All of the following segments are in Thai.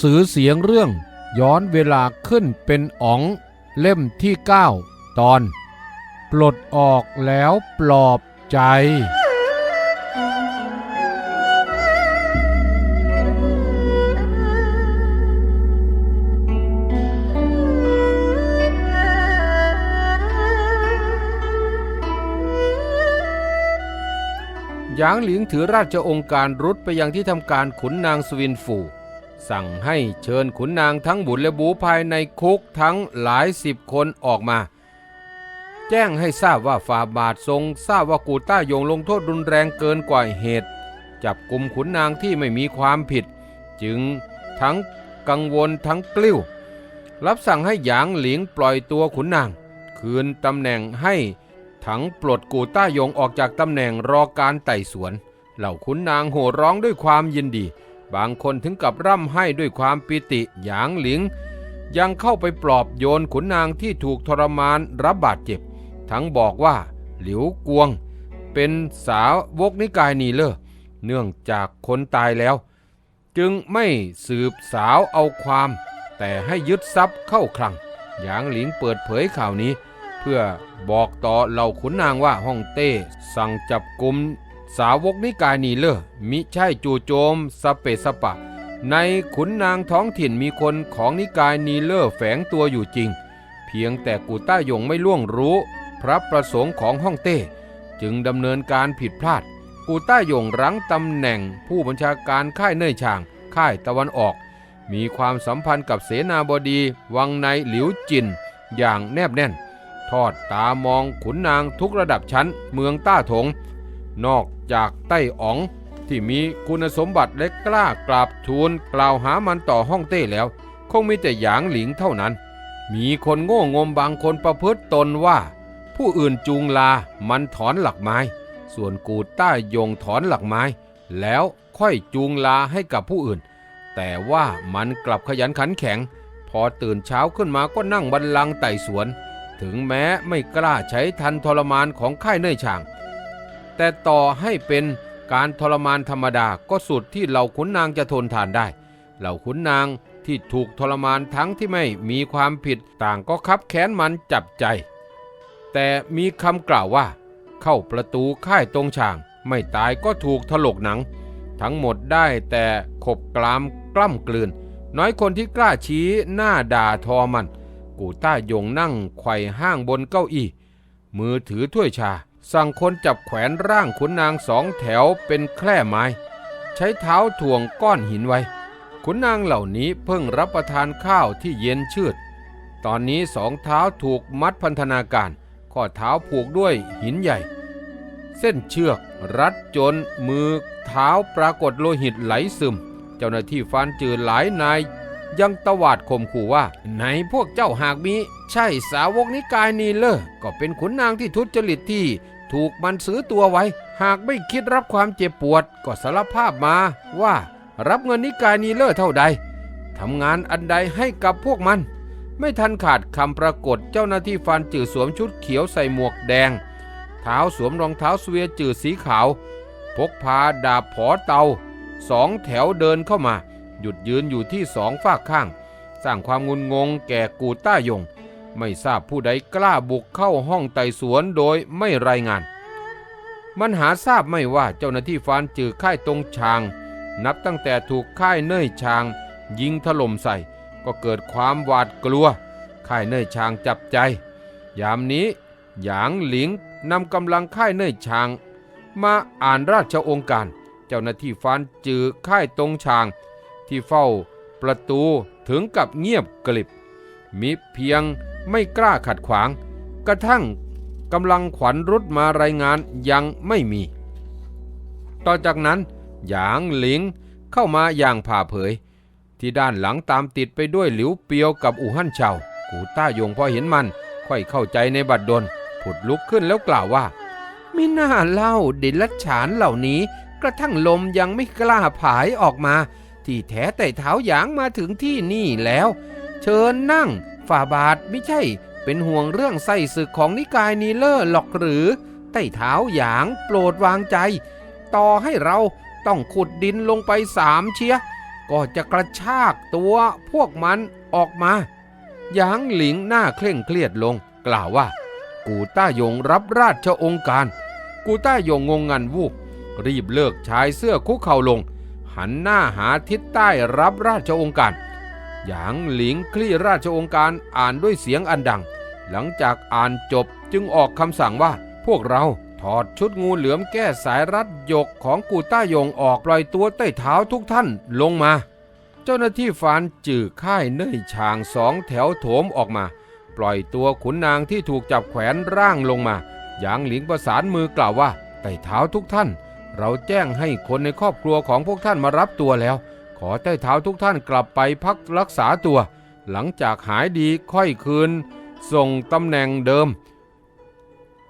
สือเสียงเรื่องย้อนเวลาขึ้นเป็นอ๋องเล่มที่ 9 ตอน ปลดออกแล้วปลอบใจ หยางหลิงถือราชองค์การรุดไปยังที่ทำการขุนนางสวินฝู สั่งให้เชิญขุนนางทั้งบุตรและบูภายในคุกทั้งหลายสิบคนออกมา แจ้งให้ทราบว่าฝ่าบาททรงทราบว่ากูต้ายงลงโทษรุนแรงเกินกว่าเหตุ จับกลุ่มขุนนางที่ไม่มีความผิด จึงทั้งกังวลทั้งกลิ้ว รับสั่งให้หยางหลิงปล่อยตัวขุนนาง คืนตำแหน่งให้ถังปลดกูต้ายงออกจากตำแหน่งรอการไต่สวน เหล่าขุนนางโห่ร้องด้วยความยินดี บางคนถึงกับร่ำไห้ด้วยความปิติหยางหลิง ยังเข้าไปปลอบโยนขุนนางที่ถูกทรมานรับบาดเจ็บ ทั้งบอกว่า หลิวกวง เป็นสาวกนิกายนีเลอร์เนื่องจากคนตายแล้ว จึงไม่สืบสาวเอาความ แต่ให้ยึดทรัพย์เข้าคลังหยางหลิงเปิดเผยข่าวนี้ เพื่อบอกต่อเหล่าขุนนางว่าฮ่องเต้สั่งจับกลุ่ม สาวกนิกายนีเลอร์มิใช่จู่โจมสเปสปะ ในขุนนางท้องถิ่นมีคนของนิกายนีเลอร์แฝงตัวอยู่จริง เพียงแต่กูต้ายงไม่ล่วงรู้ พระประสงค์ของฮ่องเต้จึงดำเนินการผิดพลาด กูต้ายงรั้งตำแหน่งผู้บัญชาการค่ายเน่ยช่าง ค่ายตะวันออก มีความสัมพันธ์กับเสนาบดี วังในหลิวจิน อย่างแนบแน่น ทอดตามองขุนนางทุกระดับชั้นเมืองต้าถง นอกจากไต้อ๋องที่มีคุณสมบัติและกล้ากราบทูลกล่าวหามันต่อห้องเต้แล้ว คงมีแต่หยางหลิงเท่านั้น มีคนโง่งมบางคนประพฤติตนว่า ผู้อื่นจูงลามันถอนหลักไม้ ส่วนกูต้ายงถอนหลักไม้ แล้วค่อยจูงลาให้กับผู้อื่น แต่ว่ามันกลับขยันขันแข็ง พอตื่นเช้าขึ้นมาก็นั่งบันลังไต่สวน ถึงแม้ไม่กล้าใช้ทันทรมานของค่ายเน่ยช่าง แต่ต่อให้เป็นการทรมานธรรมดาก็สุดที่เหล่าขุนนางจะทนทานได้ เหล่าขุนนางที่ถูกทรมานทั้งที่ไม่มีความผิดต่างก็คับแค้นมันจับใจ แต่มีคำกล่าวว่า เข้าประตูค่ายตรงช่าง ไม่ตายก็ถูกถลกหนัง ทั้งหมดได้แต่ขบกลามกล้ำกลืน น้อยคนที่กล้าชี้หน้าด่าทอมัน กูต้ายงนั่งไขว่ห้างบนเก้าอี้ มือถือถ้วยชา สั่งคนจับแขวนร่างขุนนางสองแถวเป็นแคร่ไม้ ใช้เท้าถ่วงก้อนหินไว้ ขุนนางเหล่านี้เพิ่งรับประทานข้าวที่เย็นชืด ตอนนี้สองเท้าถูกมัดพันธนาการ ข้อเท้าผูกด้วยหินใหญ่ เส้นเชือก รัดจนมือเท้าปรากฏโลหิตไหลซึม เจ้าหน้าที่ฟันจือหลายนาย ยังตวาดข่มขู่ว่า ไหนพวกเจ้าหากมี ใช่สาวกนิกายนีเลอร์ก็เป็นขุนนางที่ทุจริตที่ ถูกมันซื้อตัวไว้ หากไม่คิดรับความเจ็บปวด ก็สารภาพมาว่ารับเงินนิกายนีเลอร์เท่าใดทำงานอันใดให้กับพวกมัน ไม่ทันขาดคำปรากฏเจ้าหน้าที่ฟันจือสวมชุดเขียวใส่หมวกแดง เท้าสวมรองเท้าสเวียจือสีขาว พกพาดาบผอเตาสองแถวเดินเข้ามา หยุดยืนอยู่ที่สองฝากข้าง สร้างความงุนงงแก่กูต้ายง ไม่ทราบผู้ใดกล้าบุกเข้าห้องไต่สวนโดยไม่รายงาน มันหาทราบไม่ว่าเจ้าหน้าที่ฟานจือค่ายตรงชาง นับตั้งแต่ถูกค่ายเน่ยชาง ยิงถล่มใส่ ก็เกิดความหวาดกลัว ค่ายเน่ยชางจับใจ ยามนี้หยางหลิงนำกำลังค่ายเน่ยชาง มาอ่านราชองค์การ เจ้าหน้าที่ฟานจือค่ายตรงชาง ที่เฝ้าประตูถึงกับเงียบกลิบ มิเพียงไม่กล้าขัดขวาง กระทั่งกำลังขวัญรุดมารายงานยังไม่มี ต่อจากนั้นหยางหลิงเข้ามาอย่างผ่าเผย ที่ด้านหลังตามติดไปด้วยหลิวเปียวกับอู่ฮั่นเฉากูต้ายงพอเห็นมัน ค่อยเข้าใจในบัดดลผุดลุกขึ้นแล้วกล่าวว่ามิน่าเล่าเดิลัดฉานเหล่านี้ กระทั่งลมยังไม่กล้าผายออกมา ที่แท้แต่เท้าหยางมาถึงที่นี่แล้ว เชิญนั่ง ฝ่าบาทไม่ใช่ เป็นห่วงเรื่องไส้ศึกของนิกายนีเลอร์หรอกหรือใต้เท้าหยางโปรดวางใจ ต่อให้เราต้องขุดดินลงไปสามเชียก็จะกระชากตัวพวกมันออกมาหยางหลิงหน้าเคร่งเครียดลง กล่าวว่า กูต้ายงรับราชองค์การ กูต้ายงงงงันวูบรีบเลิกชายเสื้อคุกเข่าลง หันหน้าหาทิศใต้รับราชองค์การ หยางหลิงคลี่ราชองค์การอ่านด้วยเสียงอันดัง หลังจากอ่านจบจึงออกคำสั่งว่า พวกเราถอดชุดงูเหลือมแก้สายรัดหยกของกูต้ายงออกปล่อยตัวใต้เท้าทุกท่านลงมา เจ้าหน้าที่ฟานจื่อค่ายเน่ยชางสองแถวโถมออกมา ปล่อยตัวขุนนางที่ถูกจับแขวนร่างลงมา หยางหลิงประสานมือกล่าวว่าใต้เท้าทุกท่าน เราแจ้งให้คนในครอบครัวของพวกท่านมารับตัวแล้ว ขอใต้เท้าทุกท่านกลับไปพักรักษาตัว หลังจากหายดีค่อยคืน ส่งตำแหน่งเดิม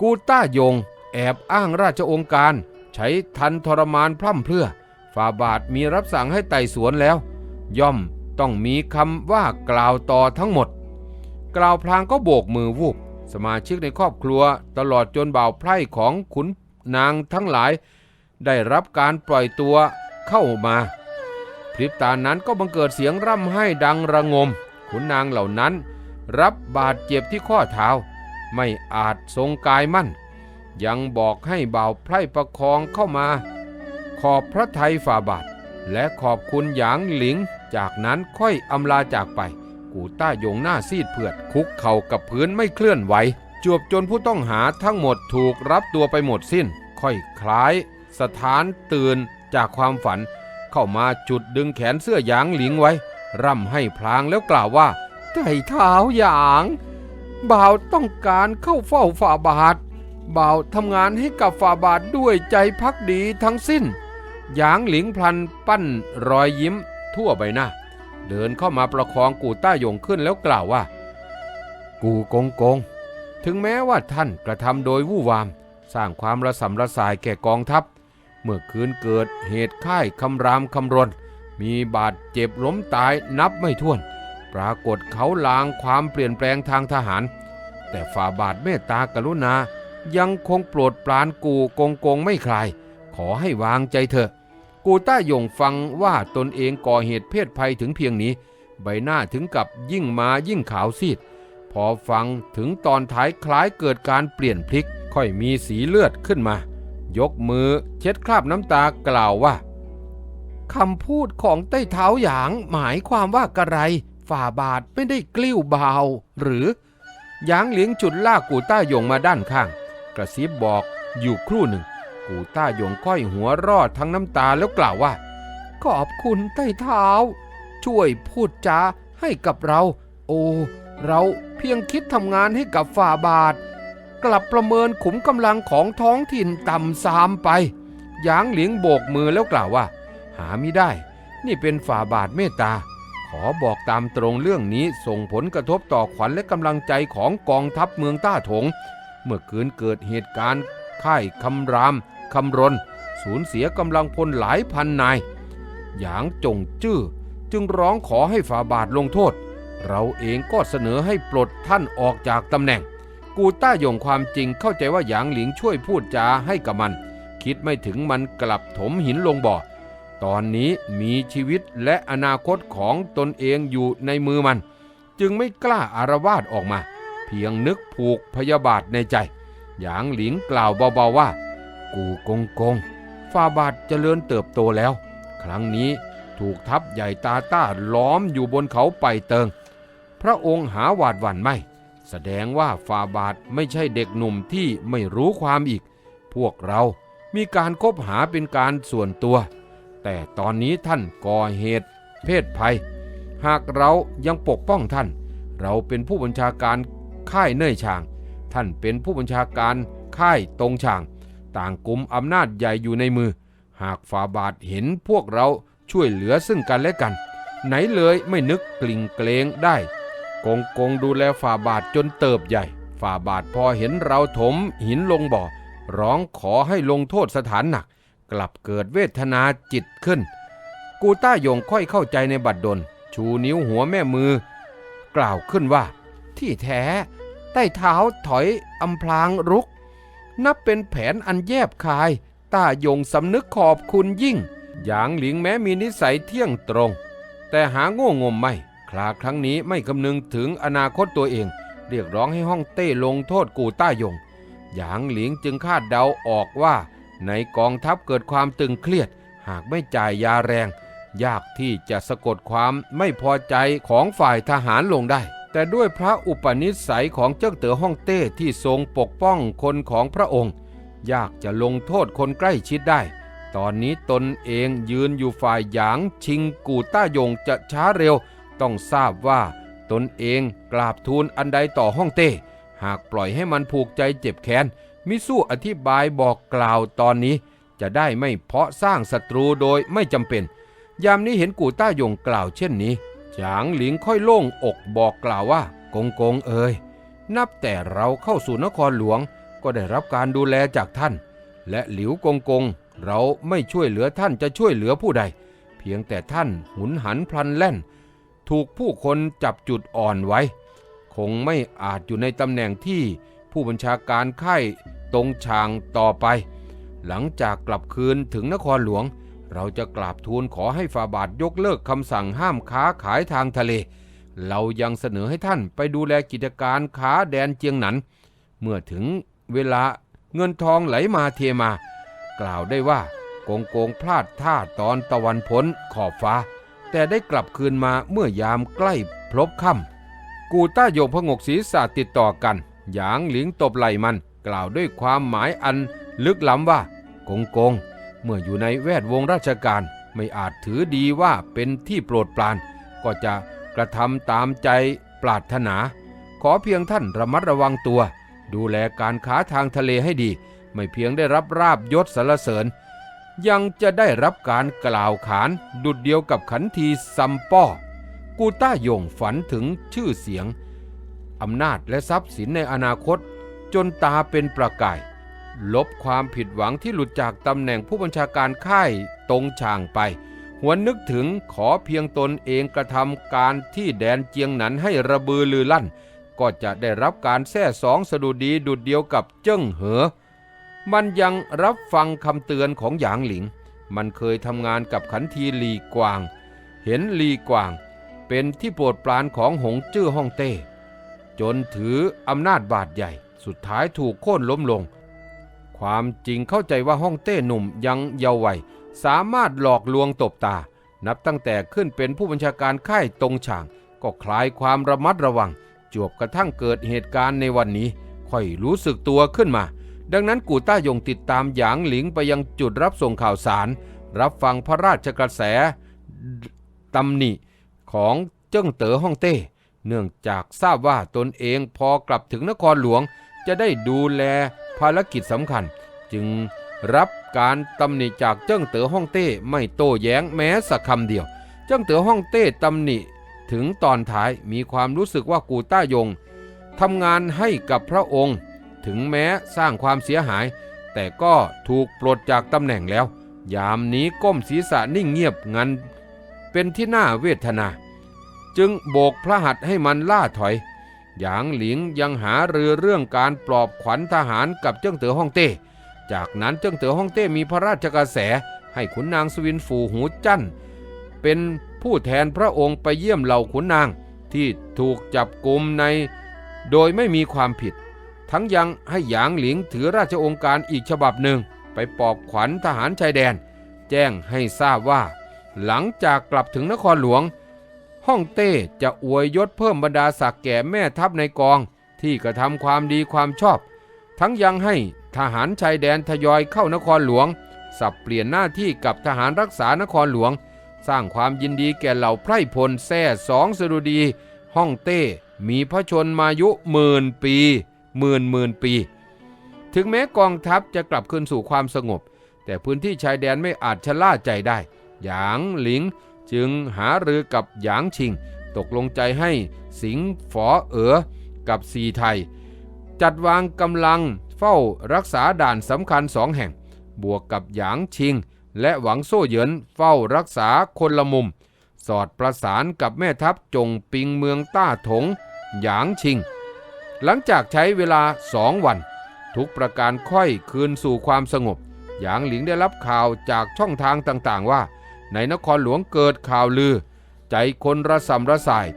กูต้ายง แอบอ้างราชองค์การ ใช้ทันทรมานพร่ำเพรื่อฝ่าบาทมีรับสั่งให้ไต่สวนแล้ว ย่อมต้องมีคำว่ากล่าวต่อทั้งหมด กล่าวพลางก็โบกมือวูบสมาชิกในครอบครัวตลอดจนบ่าวไพร่ของขุนนางทั้งหลาย ได้รับการปล่อยตัวเข้ามา พริบตานั้นก็บังเกิดเสียงร่ำไห้ดังระงม ขุนนางเหล่านั้น รับบาดเจ็บที่ข้อเท้า ไม่อาจทรงกายมั่น ยังบอกให้บ่าวไพร่ประคองเข้ามา ขอบพระไทยฝ่าบาท และขอบคุณหยางหลิง จากนั้นค่อยอำลาจากไป กูต้ายงหน้าซีดเผือด คุกเข่ากับพื้นไม่เคลื่อนไหวจวบจนผู้ต้องหาทั้งหมดถูกรับตัวไปหมดสิ้น ค่อยคล้าย สถานตื่นจากความฝัน เข้ามาจุดดึงแขนเสื้อหยางหลิงไว้ ร่ำให้พลางแล้วกล่าวว่าไต่เท้าหยางบ่าวต้องการเข้าเฝ้าฝ่าบาทบ่าวทำงานให้กับฝ่าบาทด้วยใจพักดีทั้งสิ้น หยางหลิงพลันปั้นรอยยิ้มทั่วใบหน้า เดินเข้ามาประคองกูต้าหยงขึ้นแล้วกล่าวว่า กูกงกง ถึงแม้ว่าท่านกระทำโดยวู่วาม สร้างความระสำระสายแก่กองทัพ เมื่อคืนเกิดเหตุค่ายคำรามคำรน มีบาดเจ็บล้มตายนับไม่ถ้วน ปรากฏเขาลางความเปลี่ยนแปลงทางทหาร แต่ฝ่าบาทเมตตากรุณา ยังคงโปรดปรานกูกงกงไม่คลาย ขอให้วางใจเถอะ กูต้าหยงฟังว่าตนเองก่อเหตุเพศภัยถึงเพียงนี้ ใบหน้าถึงกับยิ่งมายิ่งขาวซีด พอฟังถึงตอนท้ายคล้ายเกิดการเปลี่ยนพลิกค่อยมีสีเลือดขึ้นมา ยกมือเช็ดคราบน้ำตากล่าวว่าคำพูดของใต้เท้าหยางหมายความว่ากระไร ฝ่าบาทไม่ได้กลิ้วเบาหรือหยางเหลียงจุดลากกูต้าหยงมาด้านข้าง กระซิบบอกอยู่ครู่หนึ่ง กูต้าหยงก้อยหัวรอดทั้งน้ำตาแล้วกล่าวว่า ขอบคุณใต้เท้า ช่วยพูดจาให้กับเรา โอ เราเพียงคิดทำงานให้กับฝ่าบาท กลับประเมินขุมกำลังของท้องถิ่นต่ำซามไปหยางเหลียงโบกมือแล้วกล่าวว่า หาไม่ได้ นี่เป็นฝ่าบาทเมตตา ขอบอกตามตรงเรื่องนี้ส่งผลกระทบต่อขวัญและกำลังใจของกองทัพเมืองต้าถง เมื่อคืนเกิดเหตุการณ์ค่ายคำรามคำรน สูญเสียกำลังพลหลายพันนาย หยางจงจื้อจึงร้องขอให้ฝ่าบาทลงโทษ เราเองก็เสนอให้ปลดท่านออกจากตำแหน่ง กูต้าหยงความจริงเข้าใจว่าหยางหลิงช่วยพูดจาให้กับมัน คิดไม่ถึงมันกลับถมหินลงบ่อ ตอนนี้มีชีวิตและอนาคตของตนเองอยู่ในมือมัน จึงไม่กล้าอารวาสออกมา เพียงนึกผูกพยาบาทในใจ หยางหลิงกล่าวเบาๆว่า กูกงกงฟาบาทเจริญเติบโตแล้ว ครั้งนี้ถูกทัพใหญ่ตาต้าล้อมอยู่บนเขาไปเติง พระองค์หาหวาดหวั่นไม่ แสดงว่าฟาบาทไม่ใช่เด็กหนุ่มที่ไม่รู้ความอีก พวกเรามีการคบหาเป็นการส่วนตัว แต่ตอนนี้ท่านก่อเหตุ เพศภัย หากเรายังปกป้องท่าน เราเป็นผู้บัญชาการค่ายเน่ยช่าง ท่านเป็นผู้บัญชาการค่ายตรงช่าง ต่างกลุ่มอำนาจใหญ่อยู่ในมือ หากฝ่าบาทเห็นพวกเราช่วยเหลือซึ่งกันและกัน ไหนเลยไม่นึกกลิ่งเกรงได้ กงกงดูแลฝ่าบาทจนเติบใหญ่ ฝ่าบาทพอเห็นเราถมหินลงบ่อ ร้องขอให้ลงโทษสถานหนัก กลับเกิดเวทนาจิตขึ้น กูต้ายงค่อยเข้าใจในบัดดล ชูนิ้วหัวแม่มือ กล่าวขึ้นว่า ที่แท้ ใต้เท้าถอยอำพลางรุก นับเป็นแผนอันแยบคาย ต้ายงสำนึกขอบคุณยิ่ง หยางหลิงแม้มีนิสัยเที่ยงตรง แต่หาโง่งมไม่ คลาครั้งนี้ไม่คำนึงถึงอนาคตตัวเอง เรียกร้องให้ฮ่องเต้ลงโทษกูต้ายง หยางหลิงจึงคาดเดาออกว่า ในกองทัพเกิดความตึงเครียด หากไม่จ่ายยาแรง ยากที่จะสะกดความไม่พอใจของฝ่ายทหารลงได้ แต่ด้วยพระอุปนิสัยของเจ้าเต๋อฮ่องเต้ที่ทรงปกป้องคนของพระองค์ ยากจะลงโทษคนใกล้ชิดได้ตอนนี้ตนเองยืนอยู่ฝ่ายหยางชิงกูต้ายงจะช้าเร็ว ต้องทราบว่าตนเองกราบทูลอันใดต่อฮ่องเต้ หากปล่อยให้มันผูกใจเจ็บแค้นมิสู้อธิบายบอกกล่าวตอนนี้ จะได้ไม่เพาะสร้างศัตรูโดยไม่จำเป็น ยามนี้เห็นกูต้ายงกล่าวเช่นนี้ จางหลิงค่อยโล่งอกบอกกล่าวว่ากงกงเอ๋ยนับแต่เราเข้าสู่นครหลวงก็ได้รับการดูแลจากท่าน และหลิวกงกง เราไม่ช่วยเหลือท่านจะช่วยเหลือผู้ใด เพียงแต่ท่านหุนหันพลันแล่น ถูกผู้คนจับจุดอ่อนไว้ คงไม่อาจอยู่ในตำแหน่งที่ผู้บัญชาการค่ายตรงชางต่อไป หลังจากกลับคืนถึงนครหลวง เราจะกราบทูลขอให้ฝ่าบาทยกเลิกคำสั่งห้ามค้าขายทางทะเล เรายังเสนอให้ท่านไปดูแลกิจการค้าแดนเจียงหนัน เมื่อถึงเวลาเงินทองไหลมาเทมา กล่าวได้ว่าโกงโกงพลาดท่าตอนตะวันพ้นขอบฟ้า แต่ได้กลับคืนมาเมื่อยามใกล้พลบค่ำกูต้าโยงพงกศีรษะติดต่อกัน หยางหลิงตบไหล่มัน กล่าวด้วยความหมายอันลึกล้ำว่า กงกง เมื่ออยู่ในแวดวงราชการไม่อาจถือดีว่าเป็นที่โปรดปราน ก็จะกระทำตามใจปรารถนา ขอเพียงท่านระมัดระวังตัว ดูแลการค้าทางทะเลให้ดี ไม่เพียงได้รับราบยศสรรเสริญ ยังจะได้รับการกล่าวขานดุดเดียวกับขันทีซัมป้อ กูต้าโยงฝันถึงชื่อเสียง อำนาจและทรัพย์สินในอนาคต จนตาเป็นประกาย ลบความผิดหวังที่หลุดจากตำแหน่งผู้บัญชาการค่ายตรงช่างไป หวนนึกถึงขอเพียงตนเองกระทำการที่แดนเจียงหนันให้ระบือลือลั่น ก็จะได้รับการแท้สองสะดุดีดุดเดียวกับเจิ้งเหอ มันยังรับฟังคำเตือนของหยางหลิง มันเคยทำงานกับขันทีหลีกวาง เห็นหลีกวาง เป็นที่โปรดปรานของหงจื้อฮ่องเต้ จนถืออำนาจบาดใหญ่ สุดท้ายถูกโค่นล้มลง ความจริงเข้าใจว่าฮ่องเต้หนุ่มยังเยาว์วัย สามารถหลอกลวงตบตา นับตั้งแต่ขึ้นเป็นผู้บัญชาการค่ายตรงฉาง ก็คลายความระมัดระวัง จวบกระทั่งเกิดเหตุการณ์ในวันนี้ ค่อยรู้สึกตัวขึ้นมา ดังนั้นกูต้ายงติดตามหยางหลิงไปยังจุดรับส่งข่าวสาร รับฟังพระราชกระแสตำหนิของเจิ้งเต๋อฮ่องเต้ เนื่องจากทราบว่าตนเองพอกลับถึงนครหลวง จะได้ดูแลภารกิจสำคัญ จึงรับการตำหนิจากเจิ้งเต๋อฮ่องเต้ไม่โต้แย้งแม้สักคำเดียว เจิ้งเต๋อฮ่องเต้ตำหนิถึงตอนท้ายมีความรู้สึกว่ากูต้ายงทำงานให้กับพระองค์ ถึงแม้สร้างความเสียหาย แต่ก็ถูกปลดจากตำแหน่งแล้ว ยามนี้ก้มศีรษะนิ่งเงียบงัน เป็นที่น่าเวทนา จึงโบกพระหัตถ์ให้มันล่าถอย หยางหลิงยังหาเรือเรื่องการปลอบขวัญทหารกับเจิ้งเต๋อฮ่องเต้ จากนั้นเจิ้งเต๋อฮ่องเต้มีพระราชกระแสให้ขุนนางสวินฝูหูจั่นเป็นผู้แทนพระองค์ไปเยี่ยมเหล่าขุนนางที่ถูกจับกุมใน โดยไม่มีความผิด ทั้งยังให้หยางหลิงถือราชองค์การอีกฉบับหนึ่ง ไปปอบขวัญทหารชายแดน แจ้งให้ทราบว่า หลังจากกลับถึงนครหลวง ฮ่องเต้จะอวยยศเพิ่มบรรดาศักดิ์แก่แม่ทัพในกองที่กระทำความดีความชอบ ทั้งยังให้ทหารชายแดนทยอยเข้านครหลวง สับเปลี่ยนหน้าที่กับทหารรักษานครหลวง สร้างความยินดีแก่เหล่าไพร่พลแท่สองสดุดี ฮ่องเต้มีพระชนมายุหมื่นปี หมื่นหมื่นปี ถึงแม้กองทัพจะกลับคืนสู่ความสงบ แต่พื้นที่ชายแดนไม่อาจชะล่าใจได้ หยางหลิงจึงหารือกับหยางชิง ตกลงใจให้สิงฝอเอ๋อกับซีไทย จัดวางกำลังเฝ้ารักษาด่านสำคัญสองแห่ง บวกกับหยางชิง และหวังโซ่เหยินเฝ้ารักษาคนละมุม สอดประสานกับแม่ทัพจงปิงเมืองต้าถง หยางชิง หลังจากใช้เวลาสองวัน ทุกประการค่อยคืนสู่ความสงบ หยางหลิงได้รับข่าวจากช่องทางต่างๆ ว่า ในนครหลวงเกิดข่าวลือ ใจคนระสำระสาย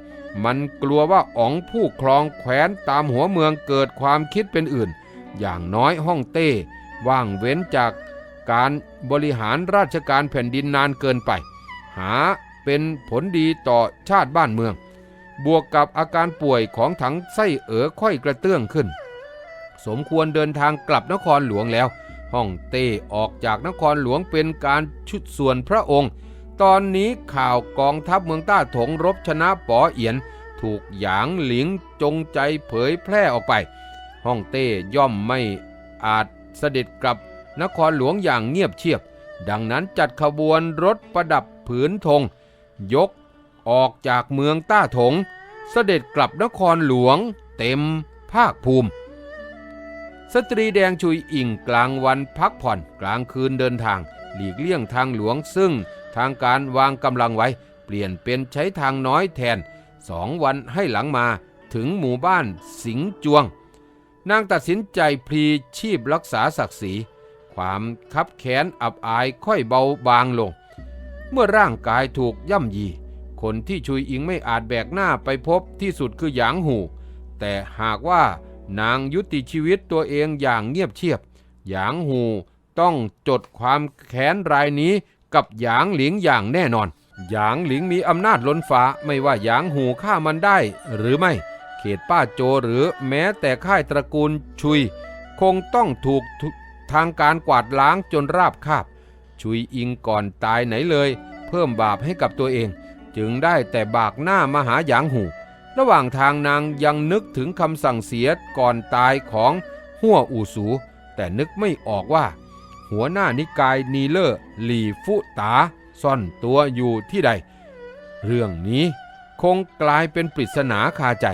มันกลัวว่าอ๋องผู้ครองแขวนตามหัวเมืองเกิดความคิดเป็นอื่น อย่างน้อยฮ่องเต้ ว่างเว้นจากการบริหารราชการแผ่นดินนานเกินไป หาเป็นผลดีต่อชาติบ้านเมือง บวกกับอาการป่วยของถังไส้เอ๋อค่อยกระเตื้องขึ้น สมควรเดินทางกลับนครหลวงแล้วฮ่องเต้ออกจากนครหลวงเป็นการชุดส่วนพระองค์ ตอนนี้ข่าวกองทัพเมืองต้าถงรบชนะป๋อเอียน ถูกหยางหลิงจงใจเผยแพร่ออกไปฮ่องเต้ย่อมไม่อาจเสด็จกลับนครหลวงอย่างเงียบเชียบ ดังนั้นจัดขบวนรถประดับผืนธงยก ออกจากเมืองต้าถง เสด็จกลับนครหลวง เต็มภาคภูมิ สตรีแดงชุยอิงกลางวันพักผ่อนกลางคืนเดินทาง หลีกเลี่ยงทางหลวงซึ่งทางการวางกำลังไว้ เปลี่ยนเป็นใช้ทางน้อยแทนสองวันให้หลังมาถึงหมู่บ้านสิงจวง นางตัดสินใจพลีชีพรักษาศักดิ์ศรีความคับแค้นอับอายค่อยเบาบางลง เมื่อร่างกายถูกย่ำยี คนที่ชุยอิงไม่อาจแบกหน้าไปพบที่สุดคือหยางหู แต่หากว่านางยุติชีวิตตัวเองอย่างเงียบเชียบ หยางหูต้องจดความแค้นรายนี้กับหยางหลิงอย่างแน่นอน หยางหลิงมีอำนาจล้นฟ้าไม่ว่าหยางหูฆ่ามันได้หรือไม่ เขตป้าโจหรือแม้แต่ค่ายตระกูลชุย คงต้องถูกทุทางการกวาดล้างจนราบคาบ ชุยอิงก่อนตายไหนเลย เพิ่มบาปให้กับตัวเอง จึงได้แต่บากหน้ามาหาหยางหู ระหว่างทางนางยังนึกถึงคำสั่งเสียก่อนตายของหัวอูสู แต่นึกไม่ออกว่า หัวหน้านิกายนีเลอร์หลีฟุตา ซ่อนตัวอยู่ที่ใด เรื่องนี้คงกลายเป็นปริศนาคาใจ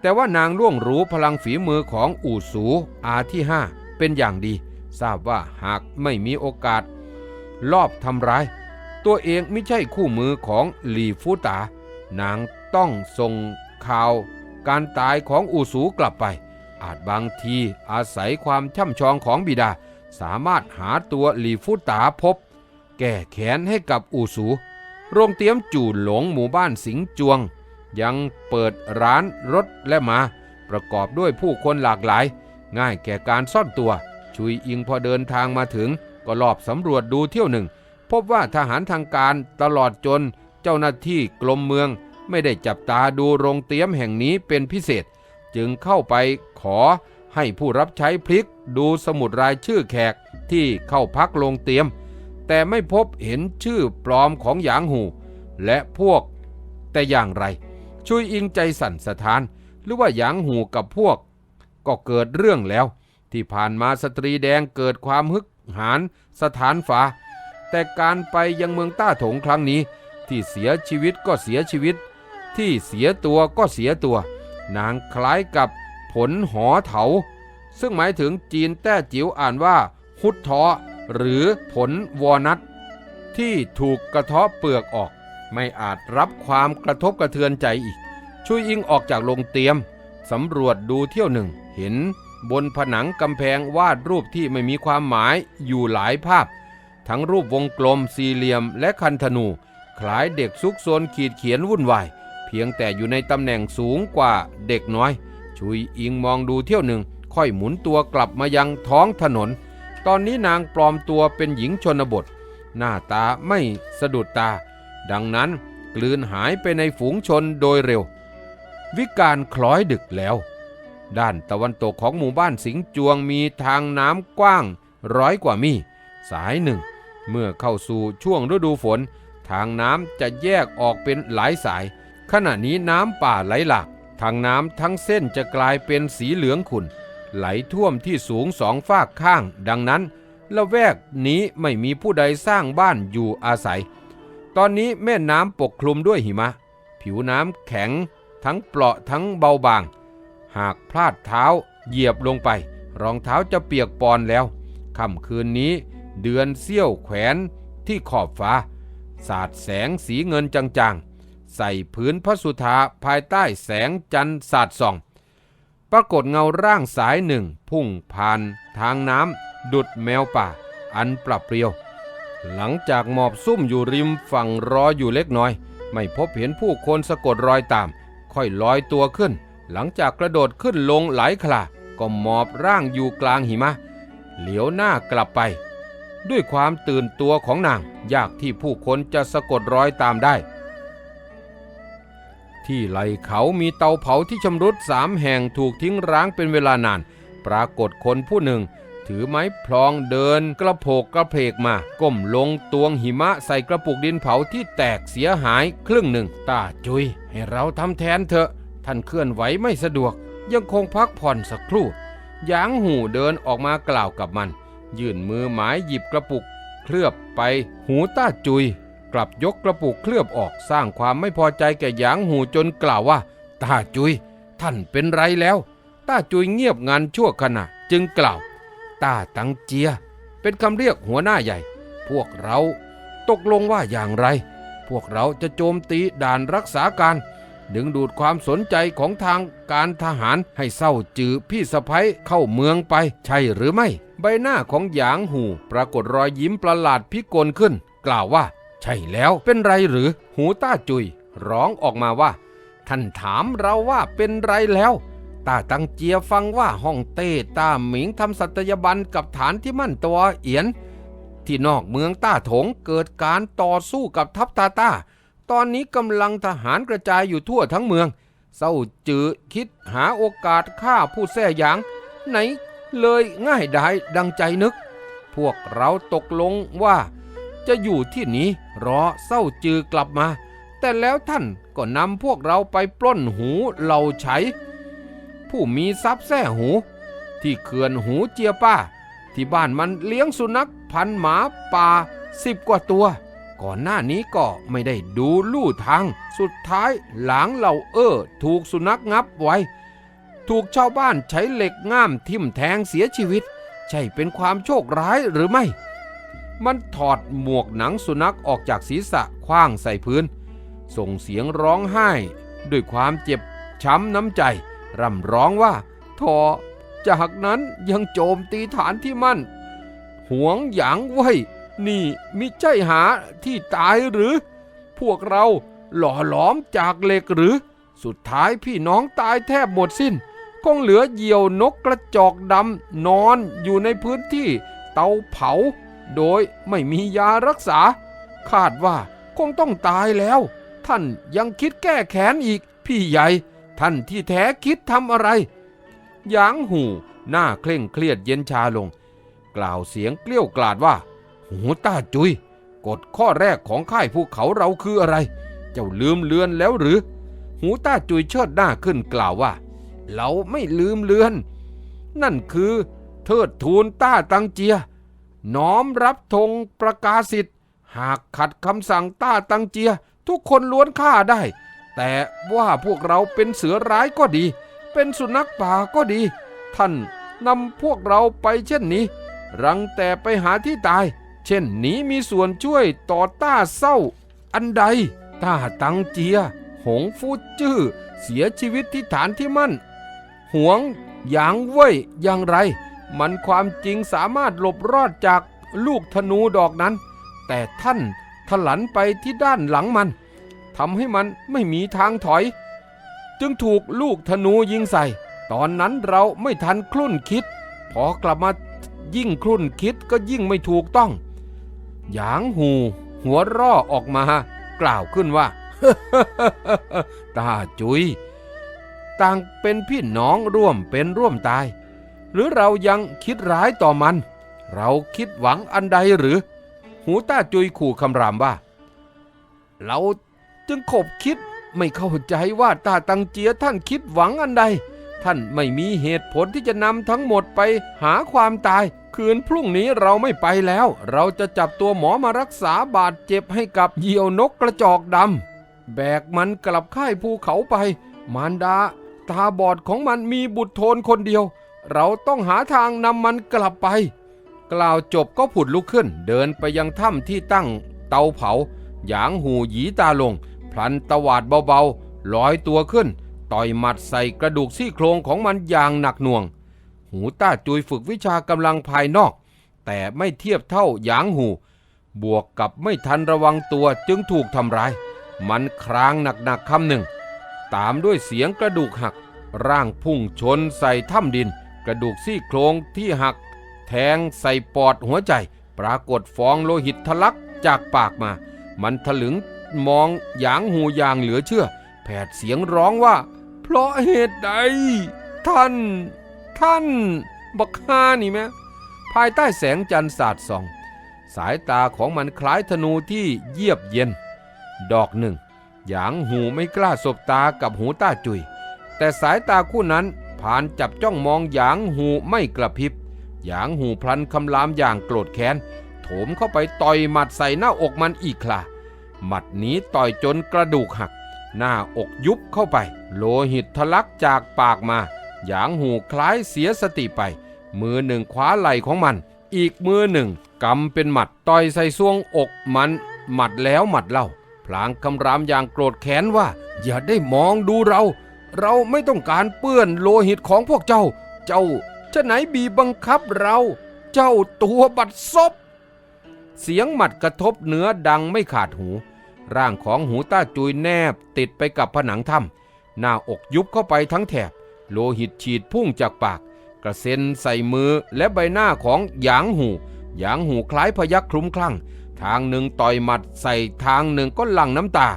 แต่ว่านางล่วงรู้พลังฝีมือของอู่สูอาที่ห้าเป็นอย่างดี ทราบว่าหากไม่มีโอกาส ลอบทำร้าย ตัวเองไม่ใช่คู่มือของหลีฟูตานางต้องส่งข่าว การตายของอูสูกลับไป อาจบางทีอาศัยความช่ำชองของบิดา สามารถหาตัวหลีฟูตาพบ แก้แค้นให้กับอูสู โรงเตรียมจู่หลงหมู่บ้านสิงจวง ยังเปิดร้านรถและมา ประกอบด้วยผู้คนหลากหลาย ง่ายแก่การซ่อนตัว ชุยอิงพอเดินทางมาถึงก็ลอบสำรวจดูเที่ยวหนึ่ง พบว่าทหารทางการตลอดจนเจ้าหน้าที่กรมเมือง ไม่ได้จับตาดูโรงเตรียมแห่งนี้เป็นพิเศษ จึงเข้าไปขอให้ผู้รับใช้พลิกดูสมุดรายชื่อแขกที่เข้าพักโรงเตรียม แต่ไม่พบเห็นชื่อปลอมของหยางหู และพวก แต่อย่างไรช่วยอิงใจสั่นสะท้าน หรือว่าหยางหูกับพวก ก็เกิดเรื่องแล้ว ที่ผ่านมาสตรีแดงเกิดความฮึกหานสถานฟ้า แต่การไปยังเมืองต้าถงครั้งนี้ ที่เสียชีวิตก็เสียชีวิต ที่เสียตัวก็เสียตัว นางคล้ายกับผลหอเถา ซึ่งหมายถึงจีนแต้จิ๋วอ่านว่าฮุดทอหรือผลวอนัทที่ถูกกระเทาะเปลือกออก ไม่อาจรับความกระทบกระเทือนใจอีก ช่วยอิงออกจากโรงเตรียมสำรวจดูเที่ยวหนึ่ง เห็นบนผนังกำแพงวาดรูปที่ไม่มีความหมายอยู่หลายภาพ ทั้งรูปวงกลมสี่เหลี่ยมและคันธนู คล้ายเด็กซุกซนขีดเขียนวุ่นวายเพียงแต่อยู่ในตำแหน่งสูงกว่าเด็กน้อย ชุยอิงมองดูเที่ยวหนึ่ง ค่อยหมุนตัวกลับมายังท้องถนน ตอนนี้นางปลอมตัวเป็นหญิงชนบท หน้าตาไม่สะดุดตา ดังนั้นกลืนหายไปในฝูงชนโดยเร็ว วิการคล้อยดึกแล้ว ด้านตะวันตกของหมู่บ้านสิงจวงมีทางน้ำกว้างร้อยกว่ามี่สายหนึ่ง เมื่อเข้าสู่ช่วงฤดูฝน ทางน้ำจะแยกออกเป็นหลายสาย ขณะนี้น้ำป่าไหลหลาก ทางน้ำทั้งเส้นจะกลายเป็นสีเหลืองขุ่น ไหลท่วมที่สูงสองฝากข้าง ดังนั้นละแวกนี้ไม่มีผู้ใดสร้างบ้านอยู่อาศัย ตอนนี้แม่น้ำปกคลุมด้วยหิมะ ผิวน้ำแข็ง ทั้งเปราะทั้งเบาบาง หากพลาดเท้าเหยียบลงไป รองเท้าจะเปียกปอนแล้วค่ำคืนนี้ เดือนเสี้ยวแขวนที่ขอบฟ้า สาดแสงสีเงินจางๆ ใส่พื้นพระสุธาภายใต้แสงจันทร์สาดส่อง ปรากฏเงาร่างสายหนึ่งพุ่งผ่านทางน้ำดุดแมวป่า อันปรับเปรียว หลังจากหมอบซุ่มอยู่ริมฝั่งรออยู่เล็กน้อย ไม่พบเห็นผู้คนสะกดรอยตาม ค่อยลอยตัวขึ้น หลังจากกระโดดขึ้นลงหลายคลาก็หมอบร่างอยู่กลางหิมะ เหลียวหน้ากลับไป ด้วยความตื่นตัวของนาง ยากที่ผู้คนจะสะกดรอยตามได้ ที่ไหลเขามีเตาเผาที่ชำรุดสามแห่งถูกทิ้งร้างเป็นเวลานาน ปรากฏคนผู้หนึ่ง ถือไม้พลองเดินกระโผกกระเพกมา ก้มลงตวงหิมะใส่กระปุกดินเผาที่แตกเสียหายครึ่งหนึ่งตาจุย ให้เราทำแทนเถอะ ท่านเคลื่อนไหวไม่สะดวก ยังคงพักผ่อนสักครู่ยางหูเดินออกมากล่าวกับมัน ยื่นมือหมายหยิบกระปุก เคลือบไปหูต้าจุย กลับยกกระปุกเคลือบออกสร้างความไม่พอใจแก่หยางหูจนกล่าวว่าต้าจุย ท่านเป็นไรแล้วต้าจุยเงียบงันชั่วขณะ จึงกล่าวต้าตังเจีย เป็นคำเรียกหัวหน้าใหญ่ พวกเราตกลงว่าอย่างไร พวกเราจะโจมตีด่านรักษาการ ดึงดูดความสนใจของทางการทหารให้เศร้าจือพี่สะพ้ยเข้าเมืองไป ใช่หรือไม่ ใบหน้าของหยางหูปรากฏรอยยิ้มประหลาดพิกลขึ้น กล่าวว่า ใช่แล้วเป็นไรหรือ หูต้าจุย ร้องออกมาว่า ท่านถามเราว่าเป็นไรแล้วตาตังเจียฟังว่าฮ่องเต้ตาหมิงทำสัตยบันกับฐานที่มั่นตัวเอียน ที่นอกเมืองต้าถงเกิดการต่อสู้กับทัพตาต้า ตอนนี้กำลังทหารกระจายอยู่ทั่วทั้งเมือง เศร้าจือคิดหาโอกาสฆ่าผู้แท้หยาง ไหนเลยง่ายดายดังใจนึก พวกเราตกลงว่า จะอยู่ที่นี้รอเศร้าจือกลับมา แต่แล้วท่านก็นำพวกเราไปปล้นหูเหล่าไฉผู้มีทรัพย์แท้หู ที่เขื่อนหูเจียป้า ที่บ้านมันเลี้ยงสุนัขพันหมาป่าสิบกว่าตัว ก่อนหน้านี้ก็ไม่ได้ดูลู่ทาง สุดท้ายหลางเหล่าเออถูกสุนัขงับไว้ ถูกชาวบ้านใช้เหล็กง่ามทิ่มแทงเสียชีวิต ใช่เป็นความโชคร้ายหรือไม่ มันถอดหมวกหนังสุนัขออกจากศีรษะคว้างใส่พื้น ส่งเสียงร้องไห้ ด้วยความเจ็บช้ำน้ำใจ ร่ำร้องว่าทอจากนั้นยังโจมตีฐานที่มั่น หวงหยางไว้ นี่มิใช่หาที่ตายหรือ พวกเราหล่อหลอมจากเหล็กหรือ สุดท้ายพี่น้องตายแทบหมดสิ้น คงเหลือเหยี่ยวนกกระจอกดำนอนอยู่ในพื้นที่เตาเผา โดยไม่มียารักษา คาดว่าคงต้องตายแล้ว ท่านยังคิดแก้แค้นอีก พี่ใหญ่ ท่านที่แท้คิดทำอะไรหยางหูหน้าเคร่งเครียดเย็นชาลง กล่าวเสียงเกลี้ยวกล่อดว่า หูต้าจุย กฎข้อแรกของค่ายภูเขาเราคืออะไร เจ้าลืมเลือนแล้วหรือ หูต้าจุยเชิดหน้าขึ้นกล่าวว่า เราไม่ลืมเลือน นั่นคือเทิดทูนต้าตังเจีย น้อมรับธงประกาศสิทธิ์ หากขัดคำสั่งต้าตังเจีย ทุกคนล้วนฆ่าได้ แต่ว่าพวกเราเป็นเสือร้ายก็ดี เป็นสุนัขป่าก็ดี ท่านนำพวกเราไปเช่นนี้ รังแต่ไปหาที่ตาย เช่นนี้มีส่วนช่วยต่อต้าเศร้า อันใด ต้าตังเจีย หงฟูจื้อเสียชีวิตที่ฐานที่มั่น หวงหยางเว่ยอย่างไร มันความจริงสามารถหลบรอดจากลูกธนูดอกนั้น แต่ท่านถลันไปที่ด้านหลังมันทำให้มันไม่มีทางถอย จึงถูกลูกธนูยิงใส่ ตอนนั้นเราไม่ทันคลุ่นคิด พอกลับมายิ่งคลุ่นคิดก็ยิ่งไม่ถูกต้อง หยางหู หัวร่อออกมา กล่าวขึ้นว่าตาจุย ต่างเป็นพี่น้องร่วมเป็นร่วมตาย หรือเรายังคิดร้ายต่อมัน เราคิดหวังอันใดหรือ หูต้าจุยขู่คำรามว่า เราจึงขบคิดไม่เข้าใจว่าตาตังเจียท่านคิดหวังอันใด ท่านไม่มีเหตุผลที่จะนำทั้งหมดไปหาความตาย คืนพรุ่งนี้เราไม่ไปแล้ว เราจะจับตัวหมอมารักษาบาดเจ็บให้กับเหยี่ยวนกกระจอกดำแบกมันกลับค่ายภูเขาไป มารดา ตาบอดของมันมีบุตรโทนคนเดียว เราต้องหาทางนำมันกลับไป กล่าวจบก็ผุดลุกขึ้น เดินไปยังถ้ำที่ตั้งเตาเผา หยางหูหยีตาลง พลันตวาดเบาๆลอยตัวขึ้น ต่อยหมัดใส่กระดูกซี่โครงของมันอย่างหนักหน่วง หูต้าจุยฝึกวิชากำลังภายนอก แต่ไม่เทียบเท่าหยางหู บวกกับไม่ทันระวังตัวจึงถูกทำร้าย มันครางหนักๆคำหนึ่ง ตามด้วยเสียงกระดูกหัก ร่างพุ่งชนใส่ถ้ำดิน กระดูกซี่โครงที่หัก แทงใส่ปอดหัวใจ ปรากฏฟองโลหิตทะลักจากปากมา มันถลึงมองหยางหูอย่างเหลือเชื่อ แผดเสียงร้องว่า เพราะเหตุใดท่าน ท่านบักฮานี่แมภายใต้แสงจันทร์สาดส่อง สายตาของมันคล้ายธนูที่เยียบเย็น ดอกหนึ่ง หยางหูไม่กล้าสบตากับหูต้าจุย แต่สายตาคู่นั้นผ่านจับจ้องมองหยางหูไม่กระพริบ หยางหูพลันคำรามอย่างโกรธแค้น โถมเข้าไปต่อยหมัดใส่หน้าอกมันอีกคราหมัดนี้ต่อยจนกระดูกหัก หน้าอกยุบเข้าไป โลหิตทะลักจากปากมา หยางหูคล้ายเสียสติไป มือหนึ่งคว้าไหล่ของมัน อีกมือหนึ่งกำเป็นหมัดต่อยใส่ซ่วงอกมัน หมัดแล้วหมัดเล่า พลางคำรามอย่างโกรธแค้นว่า อย่าได้มองดูเรา เราไม่ต้องการเปื้อนโลหิตของพวกเจ้า เจ้าจะไหนบีบบังคับเรา เจ้าตัวบัดซบเสียงหมัดกระทบเนื้อดังไม่ขาดหู ร่างของหูต้าจุยแนบติดไปกับผนังถ้ำหน้าอกยุบเข้าไปทั้งแถบ โลหิตฉีดพุ่งจากปาก กระเซ็นใส่มือและใบหน้าของหยางหูหยางหูคล้ายพยักคลุ้มคลั่ง ทางหนึ่งต่อยหมัดใส่ทางหนึ่งก็หลั่งน้ำตา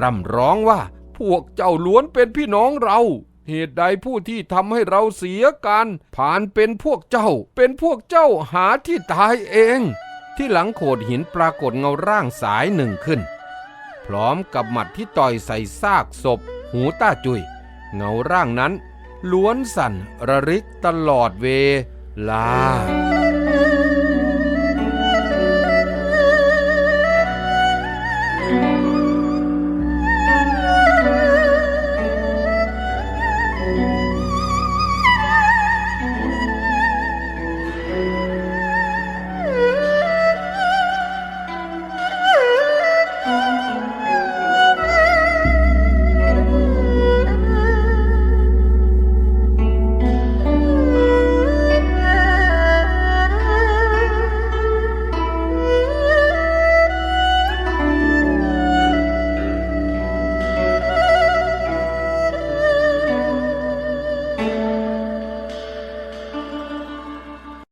ร่ำร้องว่า พวกเจ้าล้วนเป็นพี่น้องเรา เหตุใดผู้ที่ทำให้เราเสียการผ่านเป็นพวกเจ้า เป็นพวกเจ้าหาที่ตายเอง ที่หลังโขดหินปรากฏเงาร่างสายหนึ่งขึ้น พร้อมกับหมัดที่ต่อยใส่ซากศพ หูต้าจุย เงาร่างนั้น ล้วนสั่นระริกตลอดเวลา